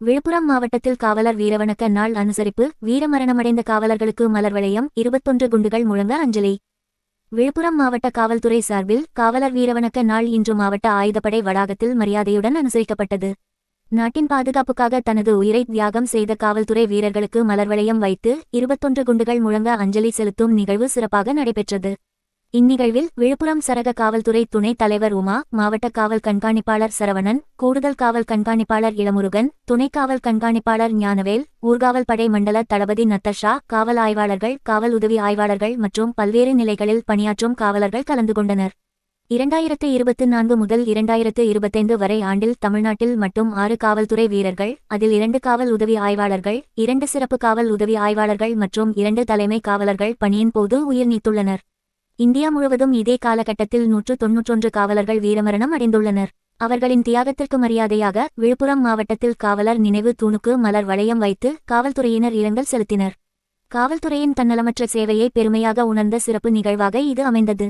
விழுப்புரம் மாவட்டத்தில் காவலர் வீரவணக்க நாள் அனுசரிப்பு வீரமரணமடைந்த காவலர்களுக்கு மலர் வளையம் இருபத்தொன்று குண்டுகள் முழங்க அஞ்சலி. விழுப்புரம் மாவட்ட காவல்துறை சார்பில் காவலர் வீரவணக்க நாள் இன்று மாவட்ட ஆயுதப்படை வளாகத்தில் மரியாதையுடன் அனுசரிக்கப்பட்டது. நாட்டின் பாதுகாப்புக்காக தனது உயிரை தியாகம் செய்த காவல்துறை வீரர்களுக்கு மலர் வளையம் வைத்து இருபத்தொன்று குண்டுகள் முழங்க அஞ்சலி செலுத்தும் நிகழ்வு சிறப்பாக நடைபெற்றது. இந்நிகழ்வில் விழுப்புரம் சரக காவல்துறை துணைத் தலைவர் உமா மாவட்ட காவல் கண்காணிப்பாளர் சரவணன் கூடுதல் காவல் கண்காணிப்பாளர் இளமுருகன் துணை காவல் கண்காணிப்பாளர் ஞானவேல் ஊர்காவல் படை மண்டல தளபதி நத்தஷா காவல் ஆய்வாளர்கள் காவல் உதவி ஆய்வாளர்கள் மற்றும் பல்வேறு நிலைகளில் பணியாற்றும் காவலர்கள் கலந்து கொண்டனர். இரண்டாயிரத்து இருபத்து நான்கு முதல் இரண்டாயிரத்து இருபத்தைந்து வரை ஆண்டில் தமிழ்நாட்டில் மட்டும் ஆறு காவல்துறை வீரர்கள் அதில் இரண்டு காவல் உதவி ஆய்வாளர்கள் இரண்டு சிறப்பு காவல் உதவி ஆய்வாளர்கள் மற்றும் இரண்டு தலைமை காவலர்கள் பணியின் போது உயிர் நீத்துள்ளனர். இந்தியா முழுவதும் இதே காலகட்டத்தில் நூற்று தொன்னூற்றொன்று காவலர்கள் வீரமரணம் அடைந்துள்ளனர். அவர்களின் தியாகத்திற்கு மரியாதையாக விழுப்புரம் மாவட்டத்தில் காவலர் நினைவு தூணுக்கு மலர் வளையம் வைத்து காவல்துறையினர் இரங்கல் செலுத்தினர். காவல்துறையின் தன்னலமற்ற சேவையை பெருமையாக உணர்ந்த சிறப்பு நிகழ்வாக இது அமைந்தது.